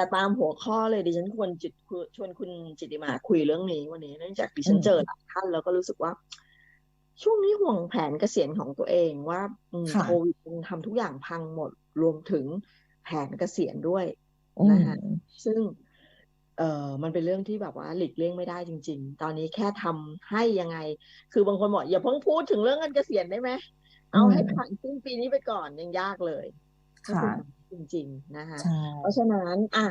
แต่ตามหัวข้อเลยดิฉันควรจิตชวนคุณจิตติมาคุยเรื่องนี้วันนี้เนื่องจากดิฉันเจอหลายท่านแล้วก็รู้สึกว่า ช่วงนี้ห่วงแผนเกษียณของตัวเองว่าโควิดมันทำทุกอย่างพังหมดรวมถึงแผนเกษียณด้วยนะคะซึ่งเอ่อมันเป็นเรื่องที่แบบว่าหลีกเลี่ยงไม่ได้จริง ๆ ตอนนี้แค่ทำให้ยังไง คือบางคนบอกอย่าเพิ่งพูดถึงเรื่องเงินเกษียณได้ไหม เอาให้ผ่านสิ้นปีนี้ไปก่อนยังยากเลย ค่ะ จริง ๆ นะคะเพราะฉะนั้นอะ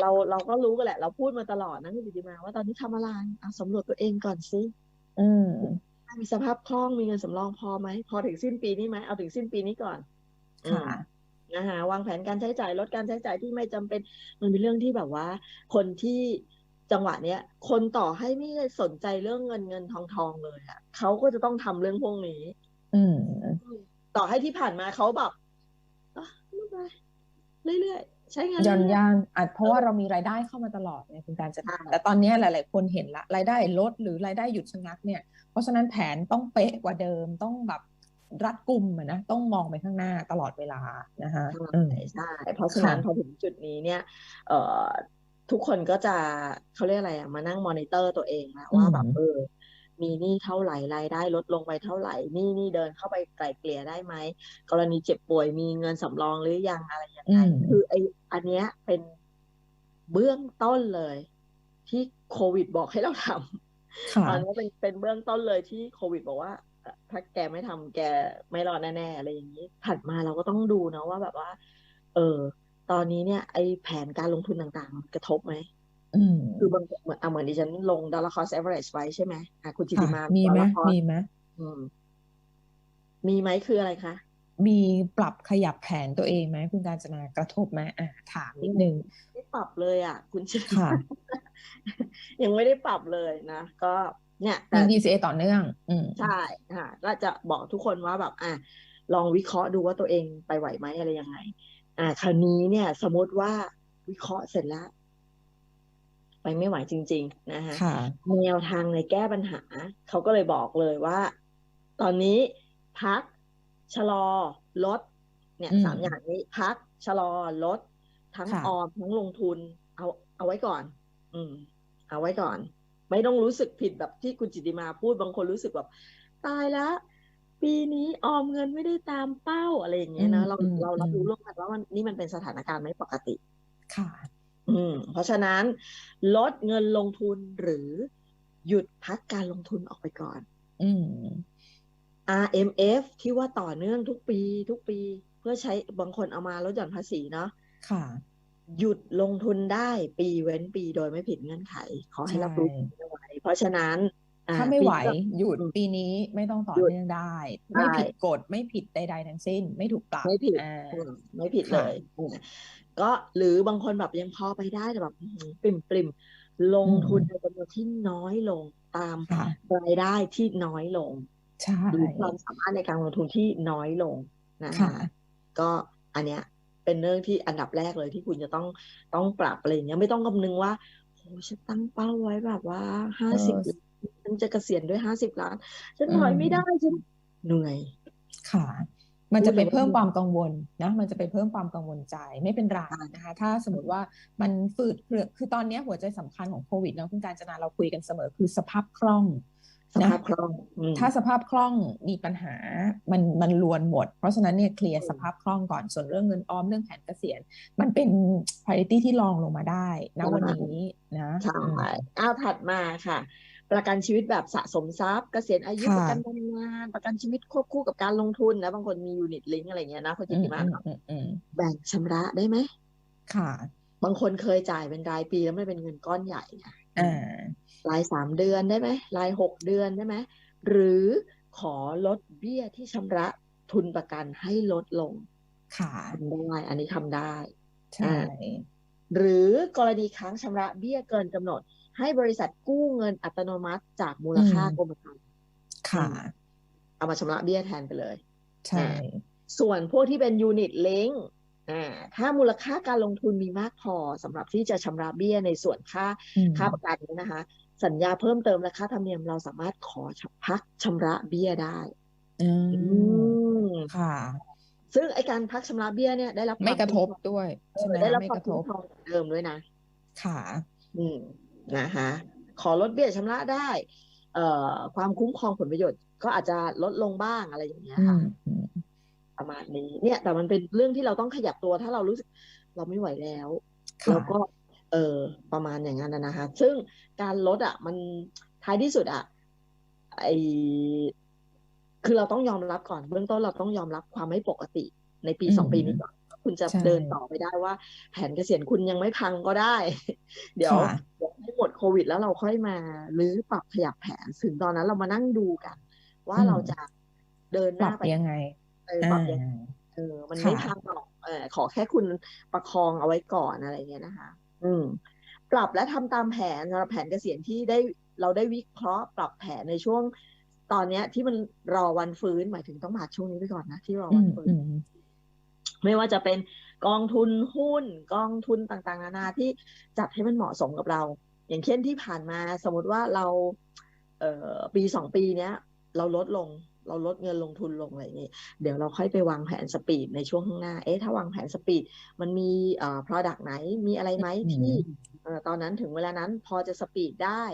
เราเราก็รู้กันแหละ เราพูดมาตลอดนะคุณจิติมาว่าตอนนี้ทำอะไรอะสำรวจตัวเองก่อนสิอืมมีสภาพคล่องมีเงินสำรองพอไหม พอถึงสิ้นปีนี้ไหมเอาถึงสิ้นปีนี้ก่อน ค่ะนะคะวางแผนการใช้จ่ายลดการใช้จ่ายที่ไม่จำเป็นมันเป็นเรื่องที่แบบว่า คนที่จังหวะเนี้ยคนต่อให้ไม่ได้สนใจเรื่องเงินเงินทองทองเลยอะเขาก็จะต้องทำเรื่องพวกนี้ อืมต่อให้ที่ผ่านมาเขาแบบไม่ไป เรื่อยๆ ใช้งานย่อนยานอาจเพราะว่าเรามีรายได้เข้ามาตลอดเนี่ยคุณการจะแต่ตอนนี้หลาย ๆ คนเห็นละรายได้ลดหรือรายได้หยุดชะงักเนี่ย เพราะฉะนั้นแผนต้องเป๊ะกว่าเดิมต้องแบบรัดกุมนะต้องมองไปข้างหน้าตลอดเวลานะคะใช่เพราะฉะนั้นพอถึงจุดนี้เนี่ยเอ่อทุกคนก็จะเขาเรียกอะไรอะมานั่งมอนิเตอร์ตัวเองนะว่าแบบเออ มีหนี้เท่าไหร่รายได้ลดลงไปเท่าไหร่หนี้นี่เดินเข้าไปไกลเกลี่ยได้ไหมกรณีเจ็บป่วยมีเงินสำรองหรือยังอะไรอย่างไรคือไออันเนี้ยเป็นเบื้องต้นเลย ที่โควิดบอกให้เราทำตอนนี้เป็นเป็นเบื้องต้นเลยที่โควิดบอกว่าถ้าแกไม่ทำแกไม่รอดแน่ๆอะไรอย่างนี้ ถัดมาเราก็ต้องดูนะว่าแบบว่า เออ ตอนนี้เนี่ย ไอแผนการลงทุนต่างๆ กระทบไหม คือบางเหมือนเหมือนดิฉันลงดอลลาร์คอสเอเวอเรจไว้ใช่ไหมอะคุณจิติมามีไหมมีไหมมีไหมคืออะไรคะมีปรับขยับแผนตัวเองไหมคุณการจนากระทบไหมอะถามนิดนึงไม่ปรับเลยอะ คุณชิค่ะยังไม่ได้ปรับเลยนะก็เนี่ยแต่ DCA ต่อเนื่อง อืใช่ค่ะก็จะบอกทุกคนว่าแบบ อะลองวิเคราะห์ดูว่าตัวเองไปไหวไหมอะไรยังไง อ่า คราวนี้เนี่ย สมมติว่าวิเคราะห์เสร็จแล้ว ไปไม่ไหวจริง ๆ นะคะแนวทางในแก้ปัญหา เขาก็เลยบอกเลยว่า ตอนนี้พักชะลอลด เนี่ยสามอย่างนี้พักชะลอลด ทั้งออมทั้งลงทุน เอาเอาไว้ก่อน อืม เอาไว้ก่อน ไม่ต้องรู้สึกผิดแบบที่คุณจิติมาพูดบางคนรู้สึกแบบตายแล้วปีนี้ออมเงินไม่ได้ตามเป้าอะไรอย่างเงี้ยนะเราเรารับรู้ร่วมกันว่ามันนี่มันเป็นสถานการณ์ไม่ปกติ ค่ะ อืมเพราะฉะนั้นลดเงินลงทุนหรือหยุดพักการลงทุนออกไปก่อน อืม RMF ที่ว่าต่อเนื่องทุกปีทุกปี เพื่อใช้บางคนเอามาลดหย่อนภาษีเนาะค่ะ หยุดลงทุนได้ปีเว้นปีโดยไม่ผิดเงื่อนไข ขอให้รับรู้ไว้เพราะฉะนั้นถ้าไม่ไหวหยุดปีนี้ไม่ต้องต่อเนื่องได้ ไม่ผิดกฎไม่ผิดใดๆทั้งสิ้น ไม่ถูกปรับไม่ผิดไม่ผิดเลย ก็หรือบางคนแบบยังพอไปได้แต่แบบปริมปริมลงทุนในจำนวนที่น้อยลงตามรายได้ที่น้อยลงหรือความสามารถในการลงทุนที่น้อยลงนะคะก็อันเนี้ยเป็นเรื่องที่อันดับแรกเลยที่คุณจะต้องต้องปรับอะไรอย่างเงี้ยไม่ต้องคำนึงว่าโอ้ฉันตั้งเป้าไว้แบบว่าห้าสิบฉันจะเกษียณด้วยห้าสิบล้าน ฉันถอยไม่ได้ฉันเหนื่อยค่ะ มันจะไปเพิ่มความกังวลนะ มันจะไปเพิ่มความกังวลใจไม่เป็นไรนะคะ ถ้าสมมติว่ามันฝืดเคืองคือตอนนี้หัวใจสำคัญของโควิดนะคุณการจนาเราคุยกันเสมอคือสภาพคล่องสภาพคล่อง ถ้าสภาพคล่องมีปัญหา มันมันลวนหมด เพราะฉะนั้นเนี่ยเคลียร์สภาพคล่องก่อน ส่วนเรื่องเงินออมเรื่องแผนเกษียณ มันเป็น priority ที่รองลงมาได้นะวันนี้นะใช่อ้าวถัดมาค่ะ ประกันชีวิตแบบสะสมทรัพย์เกษียณอายุประกันทำงานประกันชีวิตควบคู่กับการลงทุนนะบางคนมียูนิตลิงอะไรเงี้ยนะคุณจิติมาแบ่งชำระได้ไหมค่ะ บางคนเคยจ่ายเป็นรายปีแล้วไม่เป็นเงินก้อนใหญ่อ่ารายสามเดือนได้ไหมรายหกเดือนได้ไหมหรือขอลดเบี้ยที่ชำระทุนประกันให้ลดลง ค่ะทำได้อันนี้ทำได้ ใช่ หรือกรณีค้างชำระเบี้ยเกินกำหนด ให้บริษัทกู้เงินอัตโนมัติจากมูลค่ากรมธรรม์ค่ะ เอามาชำระเบี้ยแทนไปเลย ใช่ ส่วนพวกที่เป็นยูนิตเล้งถ้ามูลค่าการลงทุนมีมากพอสำหรับที่จะชำระเบี้ยในส่วนค่าค่าประกันนี้นะคะ สัญญาเพิ่มเติมและค่าธรรมเนียมเราสามารถขอพักชำระเบี้ยได้อืมค่ะ ซึ่งไอการพักชำระเบี้ยเนี่ยได้รับไม่ความกระทบคุ้มครองด้วยเอใช่อไหมได้รับไม่ความกระทคุ้มบครองจากเดิมด้วยนะ ค่ะ อืม นะคะขอลดเบี้ยชำระได้เอ่อความคุ้มครองผลประโยชน์ก็อาจจะลดลงบ้างอะไรอย่างเงี้ยอืค่ะมอืมประมาณนี้เนี่ย แต่มันเป็นเรื่องที่เราต้องขยับตัวถ้าเรารู้สึกเราไม่ไหวแล้วค่ะแล้วก็ เออประมาณอย่างนั้นนะนะคะ ซึ่งการลดอะ มันท้ายที่สุดอะไอคือเราต้องยอมรับก่อนเบื้องต้นเราต้องยอมรับความไม่ปกติในปีอืมสองปีนี้ก่อน คุณจะใช่เดินต่อไปได้ว่า แผนเกษียณคุณยังไม่พังก็ได้ เดี๋ยวค่ะเดี๋ยวให้หมดโควิด แล้วเราค่อยมารื้อปรับขยับแผนถึงตอนนั้นเรามานั่งดูกัน ว่าอืมเราจะเดินหปรัน้าบไปยังไงเออปรับยังไงอ่าเออ มันค่ะไม่พังหรอกเออขอแค่คุณประคองเอาไว้ก่อนอะไรเงี้ยนะคะ อืม ปรับและทำตามแผนสำหรับแผนเกษียณที่ได้เราได้วิเคราะห์ปรับแผนในช่วงตอนเนี้ยที่มันรอวันฟื้นหมายถึงต้องผ่านช่วงนี้ไปก่อนนะที่รออืวันมฟื้นอืม ไม่ว่าจะเป็นกองทุนหุ้น กองทุนต่างๆ นานาที่จัดให้มันเหมาะสมกับเรา อย่างเช่นที่ผ่านมาสมมติว่าเราเอ่อปีสองปีเนี้ย เราลดลงเราลดเงินลงทุนลงอะไรอย่างนี้ เดี๋ยวเราค่อยไปวางแผนสปีดในช่วงข้างหน้า เอ๊ะ ถ้าวางแผนสปีด มันมีเอ่อ product ไหน มีอะไรไหมอืที่มเอ่อตอนนั้นถึงเวลานั้นพอจะสปีดได้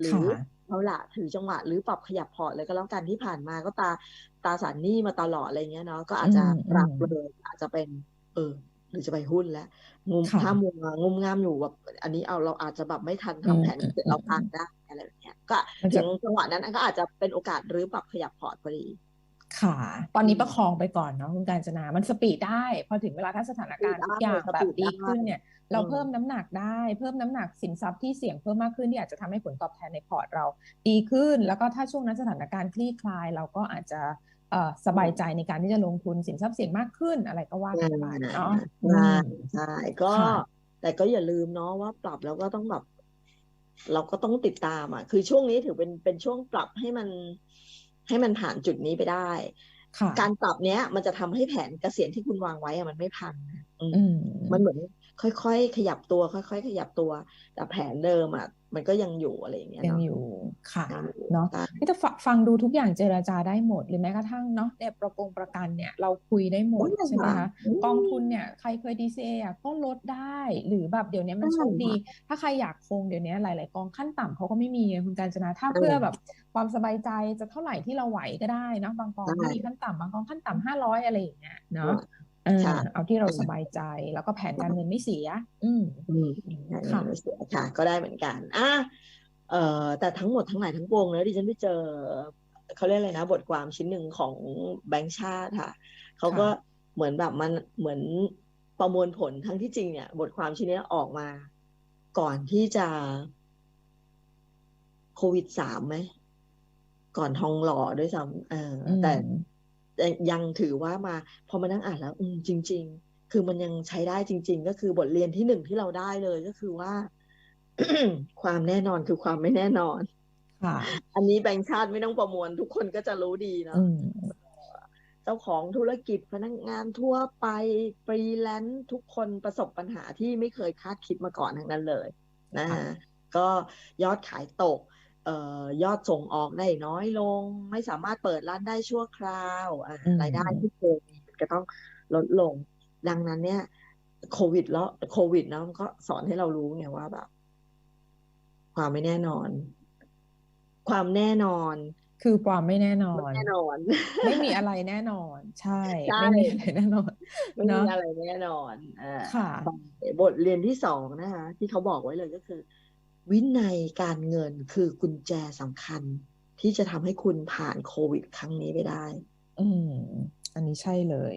หรือค่ะเอาละถือจังหวะหรือปรับขยับพอร์ตเลยก็แล้วกันที่ผ่านมาก็ตา ตราสารหนี้มาตลอดอะไรเงี้ยเนาะก็อาจจะอืมปรับอืมเลยอาจจะเป็น เออ หรือจะไปหุ้นแล้วงุมค่ะถ้ามัวงุมงามอยู่แบบอันนี้เอาเราอาจจะแบบไม่ทันอืทำมแผนอืมเสร็จอืเรามพังได้อะไรแบบเนี้ย ก็มันถึจะงจังหวะนั้นก็อาจจะเป็นโอกาสหรือปรับขยับพอร์ตพอดีค่ะ ตอนอืนี้มประคองไปก่อนเนาะคุณกาญจนา มันสปีดได้ พอถึงเวลาถ้าสถานสปีกาดรณ์ทุได้กอย่างสแบปีบดดีได้ขึ้นเนี่ยอืเรามเพิ่มน้ำหนักได้ เพิ่มน้ำหนักสินทรัพย์ที่เสี่ยงเพิ่มมากขึ้นที่อาจจะทำให้ผลตอบแทนในพอร์ตเราดีขึ้น แล้วก็ถ้าช่วงนั้นสถานการณ์คลี่คลาย เราก็อาจจะเอ่อ สอืบายมใจในการที่จะลงทุนสินทรัพย์เสี่ยงมากขึ้นอะไรก็ว่าอ่ากันไปเนาะอืใช่มใช่ก็ค่ะแต่ก็อย่าลืมเนาะว่าปรับแล้วก็ต้องแบบเราก็ต้องติดตามอะ คือช่วงนี้ถือเป็นเป็นช่วงปรับให้มันให้มันผ่านจุดนี้ไปได้ค่ะ การปรับเนี้ย มันจะทำให้แผนเกษียณที่คุณวางไว้อะมันไม่พังนะอืมอืมมันเหมือน ค่อยๆขยับตัว ค่อยๆขยับตัว แต่แผนเดิมอะมันก็ยังอยู่อะไรอย่างเงี้ยยังเนาะอยู่ค่ะยังอยู่เนาะใช่นี่ถ้าฟังฟังดูทุกอย่างเจรจาได้หมดหรือแม้กระทั่งเนาะเนี่ยประกงประกันเนี่ยเราคุยได้หมดได้ใช่ไหมค่ะคะอืกองมทุนเนี่ยใครเคย DCA อะก็ลดได้หรือแบบเดี๋ยวนี้มันใช่โชคดีค่ะถ้าใครอยากคงเดี๋ยวนี้หลาย ๆ กองขั้นต่ำเขาก็ไม่มีไงคุณกาญจนาถ้าเอเพื่ออแบบ ความสบายใจจะเท่าไหร่ที่เราไหวก็ได้เนอะบางกองได้ไม่มีขั้นต่ำบางกองขั้นต่ำห้าร้อยอะไรอย่างเงี้ยเอเนาะอเอใช่อเอาที่เราเออสบายใจแล้วก็แผนการเงินไม่เสีย อืมอืมได้เงิค่ะนไม่เสียค่ะ ก็ได้เหมือนกันอะเอ่อแต่ทั้งหมดทั้งหลายทั้งปวงเนอะดิฉันไปเจอเขาเรียกอะไรนะ บทความชิ้นหนึ่งของแบงก์ชาติค่ะเขาก็ค่ะเหมือนแบบมันเหมือนประมวลผลทั้งที่จริงเนี่ย บทความชิ้นเนี้ยออกมา ก่อนที่จะโควิดสามไหม ก่อนทองหล่อด้วยซ้ำเอออืแต่มแต่ยังถือว่ามาพอมานั่งอ่านแล้ว อืมจริง ๆ คือมันยังใช้ได้จริง ๆ ก็คือบทเรียนที่หนึ่งที่เราได้เลยก็คือว่า ความแน่นอนคือความไม่แน่นอนค่ะอันนี้แบงก์ชาติไม่ต้องประมวล ทุกคนก็จะรู้ดีเนาะอืมเจ้าของธุรกิจพนักงานทั่วไปฟรีแลนซ์ทุกคนประสบปัญหาที่ไม่เคยคาดคิดมาก่อนทั้งนั้นเลยนะค่ะฮะก็ยอดขายตกเอ่อ ยอดส่งออกได้น้อยลง ไม่สามารถเปิดร้านได้ชั่วคราวอะอืมรายได้ที่เคยมีมันก็ต้องลดลง ดังนั้นเนี่ยโควิดแล้วโควิดนะมันก็สอนให้เรารู้ไงว่าแบบ ความไม่แน่นอน ความแน่นอนคือความไม่แน่นอไม่นแน่นอน ไม่มีอะไรแน่นอน ใช่ใช่ไม่มีอะไรแน่นอนไม่มีเนาะอะไรแน่นอนอ่าค่ะ บทเรียนที่สองนะคะที่เขาบอกไว้เลยก็คือ วินัยการเงินคือกุญแจสำคัญ ที่จะทำให้คุณผ่านโควิด ครั้งนี้ไปได้ อืม อันนี้ใช่เลย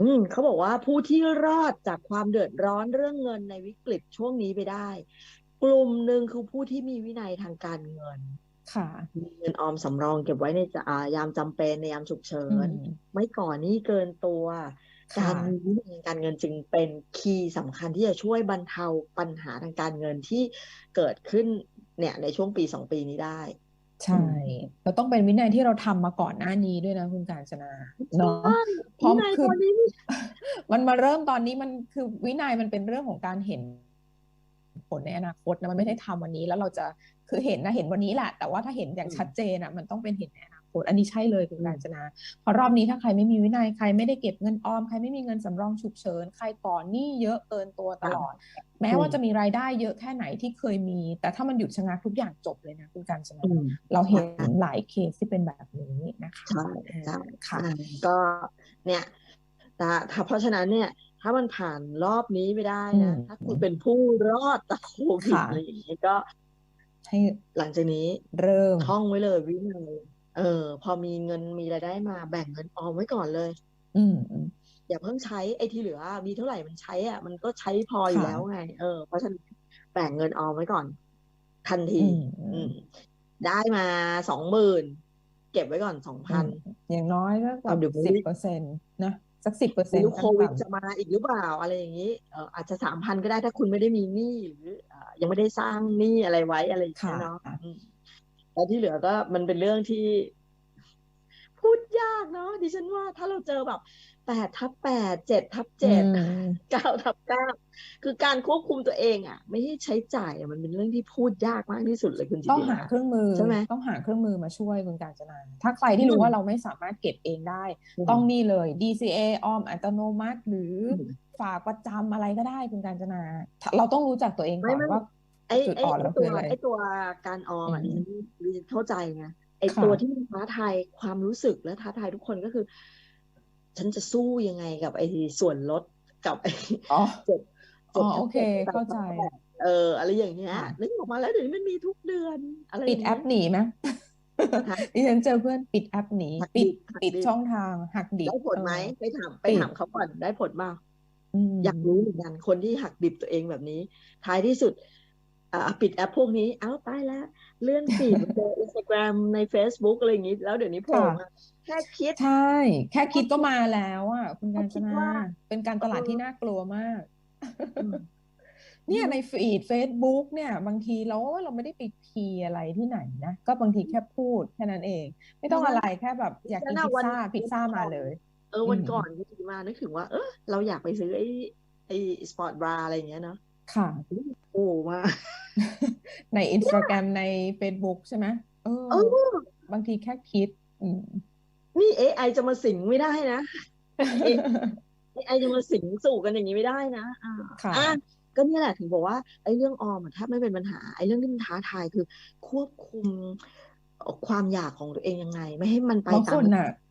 อืมเขาบอกว่าผู้ที่รอดจากความเดือดร้อนเรื่องเงินในวิกฤตช่วงนี้ไปได้ กลุ่มหนึ่งคือผู้ที่มีวินัยทางการเงินค่ะมีเงินออมสำรองเก็บไว้ในจะอ่ายามจำเป็นในยามฉุกเฉิอืนมไม่ก่อนหนี้เกินตัวค่ะ การมีวินัยการเงินจึงเป็นคีย์สำคัญที่จะช่วยบรรเทาปัญหาทางการเงินที่เกิดขึ้นเนี่ยในช่วงปีสองปีนี้ได้ ใช่เราต้องเป็นวินัยที่เราทำมาก่อนหน้านี้ด้วยนะคุณกาญจนาเนาะใช่เพราะวินัยคือตอนนี้ไม่มันมาเริ่มตอนนี้มันคือวินัยมันเป็นเรื่องของการเห็นผลในอนาคตนะมันไม่ได้ทำวันนี้แล้วเราจะคือเห็นนะเห็นวันนี้แหละแต่ว่าถ้าเห็นอย่างชัดเจนอะ มันต้องเป็นเห็นในอ นาคคตอันนี้ใช่เลยคุณอืมกาญจนาเพราะรอบนี้ถ้าใครไม่มีวินัยใครไม่ได้เก็บเงินออม ใครไม่มีเงินสำรองฉุกเฉินใครก่อนหนี้เยอะเกินตัวตลอด แม้ว่าจะมีรายได้เยอะแค่ไหนที่เคยมี แต่ถ้ามันหยุดชะงักทุกอย่างจบเลยนะคุณกาญจนาอืมเราเห็นหลายเคสที่เป็นแบบนี้นะคะใช่ใช่ค่ะอ่าก็เนี่ยแต่ถ้าเพราะฉะนั้นเนี่ยถ้ามันผ่านรอบนี้ไม่ได้นะอืมถ้าคุณเป็นผู้รอดจากโควิดค่ะอะไรอย่างเงี้ยก็ให้หลังจากนี้เริ่มท่องไว้เลยวินัย เออ พอมีเงินมีรายได้มาแบ่งเงินออมไว้ก่อนเลยอืมอืมอย่าเพิ่งใช้ไอ้ที่เหลือ มีเท่าไหร่มันใช้อะมันก็ใช้พออยู่ค่ะแล้วไง เออเพราะฉะนั้นแบ่งเงินออมไว้ก่อน ทันที อืมอือืมมได้มาสองหมื่นเก็บไว้ก่อนสองอืพันมอย่างน้อยก็แบเอาบเดี๋ยวไม่สิบรู้เปอร์เซ็นต์นะสักสิบเปอร์ไม่เซ็นต์รู้ขั้โคนวิดต่ำจะมาอีกหรือเปล่าอะไรอย่างนี้เอออาจจะสามพันก็ได้ถ้าคุณไม่ได้มีหนี้หรือเอ่อยังไม่ได้สร้างหนี้อะไรไว้อะไรอย่างค่ะเงี้ยเนาะค่ะอืม แล้วที่เหลือก็มันเป็นเรื่องที่พูดยากเนาะดิฉันว่าถ้าเราเจอแบบแปดทับแปดเจ็ดทับอืเจ็ดมเก้าทับเก้าคือการควบคุมตัวเองอะ ไม่ให้ใช้จ่ายอะมันเป็นเรื่องที่พูดยากมากที่สุดเลยคุณจิต้องติหามาเครื่องมือใช่ไหมต้องหาเครื่องมือมาช่วยคุณกาญจนาถ้าใครที่อืรู้มว่าเราไม่สามารถเก็บเองได้อืมต้องนี่เลย DCA ออมอัตโนมัติ หรืออืมฝากประจำอะไรก็ได้คุณกาญจนา เราต้องรู้จักตัวเองไม่ก่อนไม่ว่า ไอ้จุดไอ้อ่อนไอ้เราตัคือวอะไรไอ้ตัวการออมอือะดิมฉันดิฉันเข้าใจไงไอ้ค่ะตัวที่มันท้าทายความรู้สึกและท้าทายทุกคนก็คือ ฉันจะสู้ยังไงกับไอ้ส่วนลดกับไอ้อ๋อเจ็ดอ๋เจ็ดทัอโอบเคเจ็ดแปดเข้าทัใจบแปดเออ อะไรอย่างเงี้ยค่ะนึกออกมาแล้วเดี๋ยวนี้มันมีทุกเดือนอะไรอปิดย่างแอเงี้ปยหนีไหมฮะดิฉันเจอเพื่อนปิดแอปหนีหักปิดิดบหักปิดดิบช่องทางหักดิบได้ผลเอไหมอไปถามไปปิดถามเขาก่อนได้ผลเปล่าอืมอยากรู้เหมือนกันคนที่หักดิบตัวเองแบบนี้ ท้ายที่สุดอ่า ปิดแอปพวกนี้ เอ้าตายแล้ว เลื่อนฟีดเจออินสตาแกรมใน Facebook อะไรอย่างนี้ แล้วเดี๋ยวนี้โผล่ค่ะมาแค่คิด ใช่ แค่คิดก็มาแล้วอะคุณแค่กาญจคิดนาว่าเป็นการตลาดเออที่น่ากลัวมากอืมเนี่ยในฟีด Facebook เนี่ย บางทีเราว่าเราไม่ได้ไปพีอะไรที่ไหนนะ ก็บางทีแค่พูดแค่นั้นเอง ไม่ต้องดิฉัอะนไรแค่แบบอยากฉักินนอะพิซวันซ่าพิซวันซ่าก่มาอนเลย เอออืวันมก่อนก็คิดมานึกถึงว่า เออเราอยากไปซื้อไอ้ไอ้สปอร์ตบราอะไรอย่างเงี้ยเนาะค่ะ โอ้มาในอินสตาแกรมใน Facebook ใช่ไหมเอเอออบางทีแค่คิดอืมนี่ AI จะมาสิงไม่ได้นะ AI จะมาสิงสู่กันอย่างนี้ไม่ได้นะอ่าค่ะอะก็เนี่ยแหละถึงบอกว่าไอ้เรื่องออมอะแทบไม่เป็นปัญหาไอ้เรื่องที่มันท้าทายคือควบคุมเอ่อความอยากของตัวเองยังไง ไม่ให้มันไปบางตาคมนน่ะอืม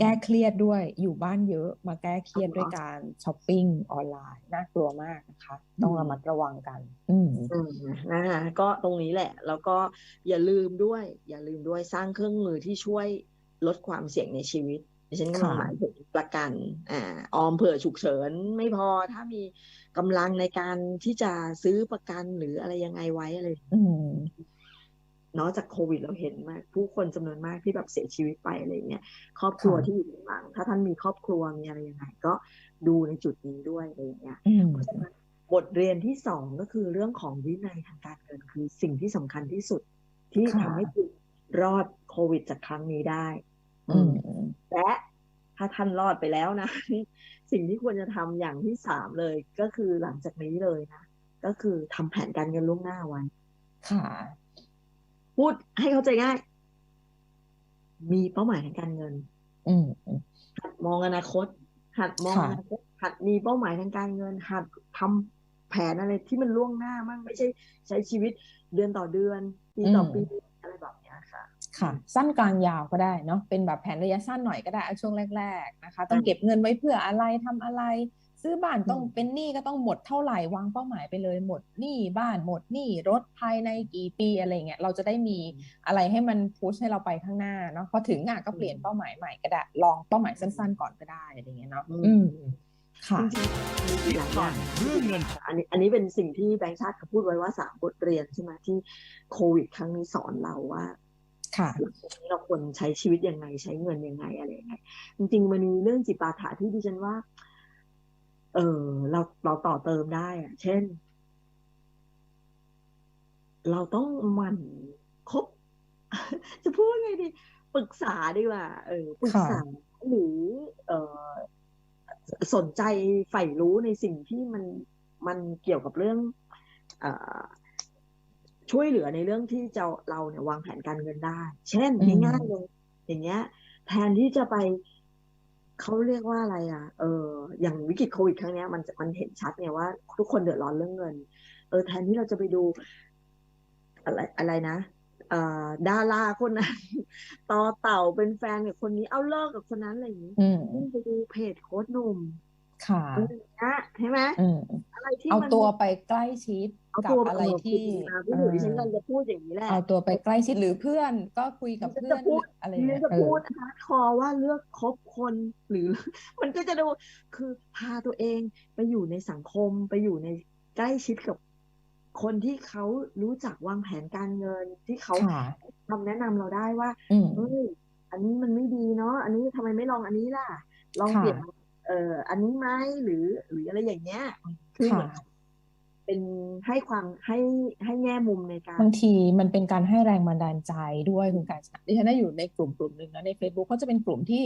แก้เครียดด้วยอยู่บ้านเยอะมาแก้เครียดเอาเหรอด้วยการช้อปปิ้งออนไลน์น่ากลัวมากนะคะอืต้องมระมัดระวังกันอืมอืมนะคะก็ตรงนี้แหละ แล้วก็อย่าลืมด้วย อย่าลืมด้วยสร้างเครื่องมือที่ช่วยลดความเสี่ยงในชีวิตดิฉันกำลังค่ะหมายถึงประกันอ่าออมเผื่อฉุกเฉินไม่พอถ้ามีกำลังในการที่จะซื้อประกันหรืออะไรยังไงไว้อะไรอืม เนาะจากโควิดเราเห็นมากผู้คนจำนวนมากที่แบบเสียชีวิตไปอะไรเงี้ยครอบครัวค่ะที่อยู่ข้างหลังถ้าท่านมีครอบครัวมีอะไรยังไงก็ดูในจุดนี้ด้วยอะไรเงี้ยอืมเพราะฉะนั้นบทเรียนที่สองก็คือเรื่องของวินัยทางการเงินคือสิ่งที่สำคัญที่สุดที่ค่ะทำให้คุณรอดโควิดจากครั้งนี้ได้อืมและถ้าท่านรอดไปแล้วนะสิ่งที่ควรจะทำอย่างที่สามเลยก็คือหลังจากนี้เลยนะก็คือทำแผนการเงินล่วงหน้าไว้ค่ะ พูดให้เข้าใจง่าย มีเป้าหมายทางการเงินอืมอืมหัดมองอนาคต หัดมองค่ะอนาคตหัดมีเป้าหมายทางการเงิน หัดทำแผนอะไรที่มันล่วงหน้ามั่งไม่ใช่ใช้ชีวิตเดือนต่อเดือน ปีต่อปีอะไรแบบเนี้ยค่ะ ค่ะ สั้นกลางยาวก็ได้เนาะเป็นแบบแผนระยะสั้นหน่อยก็ได้เอาช่วงแรก ๆ นะคะ ต้องเก็บเงินไว้เพื่ออะไรทำอะไร ซื้อบ้านต้องอืมเป็นหนี้ก็ต้องหมดเท่าไหร่วางเป้าหมายไปเลยหมดหนี้บ้านหมดหนี้รถภายในกี่ปีอะไรเงี้ยเราจะได้มีอะไรให้มันพุชให้เราไปข้างหน้าเนาะพอถึงอะก็เปลี่ยนเป้าหมายใหม่ก็ได้ลองเป้าหมายสั้น ๆ ก่อนก็ได้อะไรเงี้ยเนาะอือืมมค่ะจริงๆมีอีกหลายอย่างเรื่องเงินอันนี้อันนี้เป็นสิ่งที่แบงค์ชาติเขาพูดไว้ว่าสามบทเรียนใช่ไหมที่โควิดครั้งนี้สอนเราว่าค่ะหลังจากนี้เราควรใช้ชีวิตยังไงใช้เงินยังไงอะไรยังไงจริงๆมันมีเรื่องจิปาถะที่ดิฉันว่า เออเราเราต่อเติมได้อะเช่น เราต้องหมั่นคบ จะพูดว่าไงดีปรึกษาดีกว่า เออปรึกษาหรือ เออสนใจใฝ่รู้ในสิ่งที่มันมันเกี่ยวกับเรื่องเอ่อช่วยเหลือในเรื่องที่จะเราเนี่ยวางแผนการเงินได้ เช่นอืมง่ายๆเลยอย่างเงี้ย แทนที่จะไป เขาเรียกว่าอะไรอะ เออ อย่างวิกฤตโควิดครั้งเนี้ยมันมันเห็นชัดไงว่า ทุกคนเดือดร้อนเรื่องเงิน เออแทนที่เราจะไปดู อะไรอะไรนะเอ่อดาราคนนั้น ต่อเต่าเป็นแฟนกับคนนี้เอาเลิกกับคนนั้นอะไรอย่างนี้อืมยิ่งไปดูเพจโค้ดหนุ่ม ค่ะอะไรอย่างเงี้ยใช่ไหมอืมอะไรที่เอามันตัวไปใกล้ชิดเอากับตัวอะไรเที่พี่หนูดิฉันกำลังจะพูดอย่างนี้แหละเอาตัวไปใกล้ชิดหรือเพื่อนก็คุยกับดิฉันเพื่อจะนพูดอะไรดิฉัเงี้นยจะเออพูดฮาร์ดคอร์ว่าเลือกคบคนหรือ มันก็จะดูคือพาตัวเองไปอยู่ในสังคมไปอยู่ในใกล้ชิดกับคนที่เขารู้จักวางแผนการเงินที่เขาค่ะคำแนะนำเราได้ว่าอืมเฮ้ยอันนี้มันไม่ดีเนาะอันนี้ทำไมไม่ลองอันนี้ล่ะ ลองค่ะเปลี่ยน เอ่ออันนี้ไหมหรือ หรืออะไรอย่างเงี้ย คือเหมืค่ะอนเป็นให้ความให้ให้แง่มุมในการบางทีมันเป็นการให้แรงบันดาลใจด้วยคุณการจนาดิฉันได้อยู่ในกลุ่มกลุ่มหนึ่งนะใน Facebook ก็จะเป็นกลุ่มที่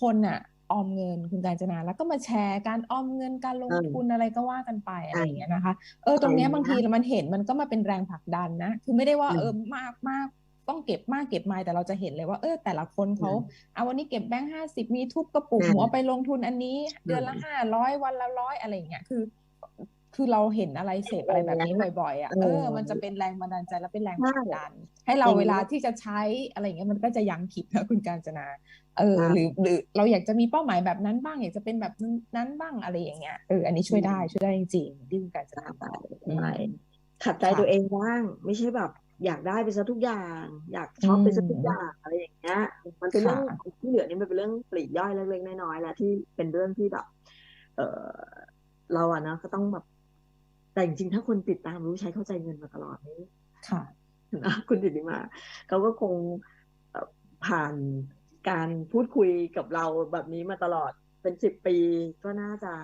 คนอะออมเงินคุณการจนาแล้วก็มาแชร์การออมเงินการลงเออทุนอะไรก็ว่ากันไปอะไรอ่าอย่างเงี้ยนะคะ เออตรงเนี้ยเออบางทีมันเห็นมันก็มาเป็นแรงผลักดันนะ คือไม่ได้ว่าอืมเออมากมาก ต้องเก็บมากเก็บมาแต่เราจะเห็นเลยว่าเออแต่ละคนเขาอืมเอาวันนี้เก็บแบงค์ห้าสิบมีทุบกระปุกอืมหัวไปลงทุนอันนี้ เดือนละอืมห้าร้อยวันละร้อยอะไรอย่างเงี้ยคือ คือเราเห็นอะไรเสพอะไรแบบนี้บ่อยๆอะเออเออมันจะเป็นแรงบันดาลใจและเป็นแรงผใช่ลักดัน ให้เราอย่างนี้เวลาที่จะใช้อะไรอย่างเงี้ยมันก็จะยังคิดนะคุณการจนา เออค่ะหรือหรือเราอยากจะมีเป้าหมายแบบนั้นบ้าง อยากจะเป็นแบบนั้นบ้างอะไรอย่างเงี้ยเอออันนี้ช่วยได้ช่วยได้จริงๆที่คุณการจนาบอกอืมใช่ขัดใจค่ะตัวเองบ้างไม่ใช่แบบ อยากได้ไปซะทุกอย่าง อยากชอบไปซะทุกอย่างอะไรอย่างเงี้ย มันเป็นเรื่องค่ะที่เหลือนี่มันเป็นเรื่องปลีกย่อยเล็กๆน้อยๆแล้วที่เป็นเรื่องที่แบบ เออเราอะนะก็ต้องแบบแต่จริงๆถ้าคนติดตามรู้ใช้เข้าใจเงินมาตลอดนี่ค่ะนะคุณดิติมาเขาก็คงเอ่อผ่านการพูดคุยกับเราแบบนี้มาตลอดเป็นสิบปีก็น่าจะ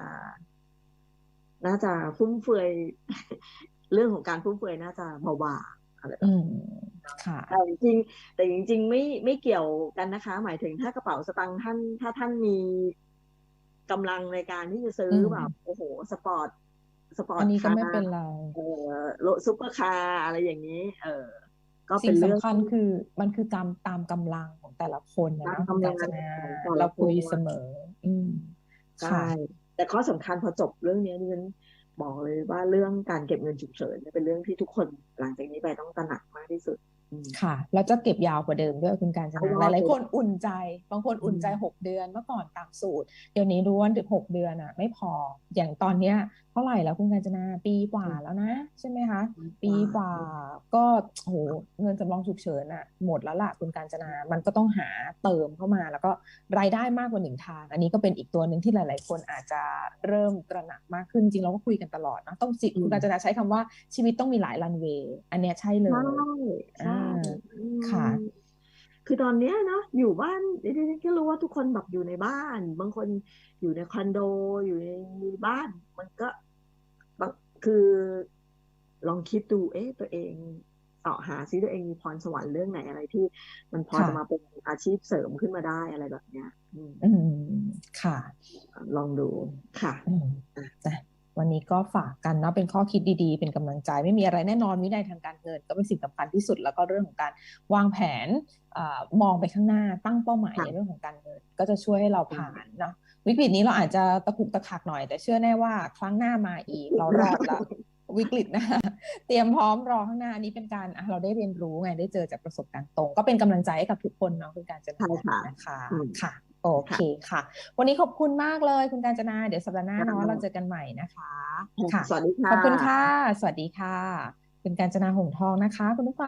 น่าจะฟุ่มเฟือยเรื่องของการฟุ่มเฟือยน่าจะเบาบาง อะไรแบบอืนี้มค่ะแต่จริงๆแต่จริง ๆ ไม่ไม่เกี่ยวกันนะคะ หมายถึงถ้ากระเป๋าสตางค์ท่าน ถ้าท่านมีกำลังในการที่จะซื้ออืมแบบโอ้โห สปอร์ตสปอร์อัตนนี้ก็คาไม่เป็นร์ไรเอ่อรถซุปเปอร์คาร์อะไรอย่างนี้ เออก็สิ่เป็นงเรื่องสำคัญคือมันคือตามตามกำลังของแต่ละคนนะตามเนาะคุณกำลักางญจนาของแต่ละเราคุยคนเสมอ อืมใช่ค่ะแต่ข้อสำคัญพอจบเรื่องนี้ดิฉัน บอกเลยว่าเรื่องการเก็บเงินฉุกเฉินเนี่ยเป็นเรื่องที่ทุกคนหลังจากนี้ไปต้องตระหนักมากที่สุดอืมค่ะ แล้วจะเก็บยาวกว่าเดิมด้วยคุณการจเพนาราะหว่าลายๆคนอุ่นใจ บางคนอุ่นใจอืมหกเดือนเมื่อก่อนตามสูตร เดี๋ยวนี้รู้ว่าหกเดือนอะ ไม่พออย่างตอนเนี้ยเท่าไหร่แล้วคุณการจนาปีกว่าแล้วนะ ใช่ไหมคะ ปีกว่าก็โหเงินสำรองฉุกเฉินอะหมดแล้วล่ะคุณการจนา มันก็ต้องหาเติมเข้ามา แล้วก็รายได้มากกว่าหนึ่งทาง อันนี้ก็เป็นอีกตัวหนึ่งที่หลาย ๆ คนอาจจะเริ่มตระหนักมากขึ้นจริงเราก็คุยกันตลอดเนอะต้องสิคุณการจนาใช้คำว่าชีวิตต้องมีหลายรันเวย์อันเนี้ยใช่เลยใช่ใช่อ่าอืมค่ะคือตอนเนี้ยเนาะอยู่บ้านดิฉันก็รู้ว่าทุกคนแบบอยู่ในบ้าน บางคนอยู่ในคอนโดอยู่ในบ้าน มันก็บาง คือลองคิดดูเอ๊ะตัวเองเสาะหาซิตัวเองมีพรสวรรค์เรื่องไหนอะไรที่ มันพอค่ะจะมาเป็นอาชีพเสริมขึ้นมาได้อะไรแบบเนี้ยอืมอืมค่ะ ลองดูค่ะอืมนะวันนี้ก็ฝากกันเนาะเป็นข้อคิดดีๆ เป็นกำลังใจไม่มีอะไรแน่นอนวินัยทางการเงิน ก็เป็นสิ่งสำคัญที่สุดแล้วก็เรื่องของการวางแผนเออมองไปข้างหน้าตั้งเป้าหมายค่ะในเรื่องของการเงิน ก็จะช่วยให้เราผ่านเนาะ วิกฤตนี้เราอาจจะตะกุกตะกักหน่อย แต่เชื่อแน่ว่าครั้งหน้ามาอีกเรารอดละวิกฤตหนะเตรียมพร้อมรอข้างหน้าอันนี้เป็นการอะเราได้เรียนรู้ไงได้เจอจากประสบการณ์ตรง ก็เป็นกำลังใจให้กับทุกคนเนาะคุณการจนาใช่ค่ะนะคะอืมค่ะโอเคค่ะ วันนี้ขอบคุณมากเลยคุณการจนา เดี๋ยวสัปดาห์หน้าเนาะค่ะเราเจอกันใหม่นะคะค่ะสวัสดีค่ะขอบคุณค่ะ สวัสดีค่ะ คุณการจนาหงส์ทองนะคะ คุณผู้ฟัง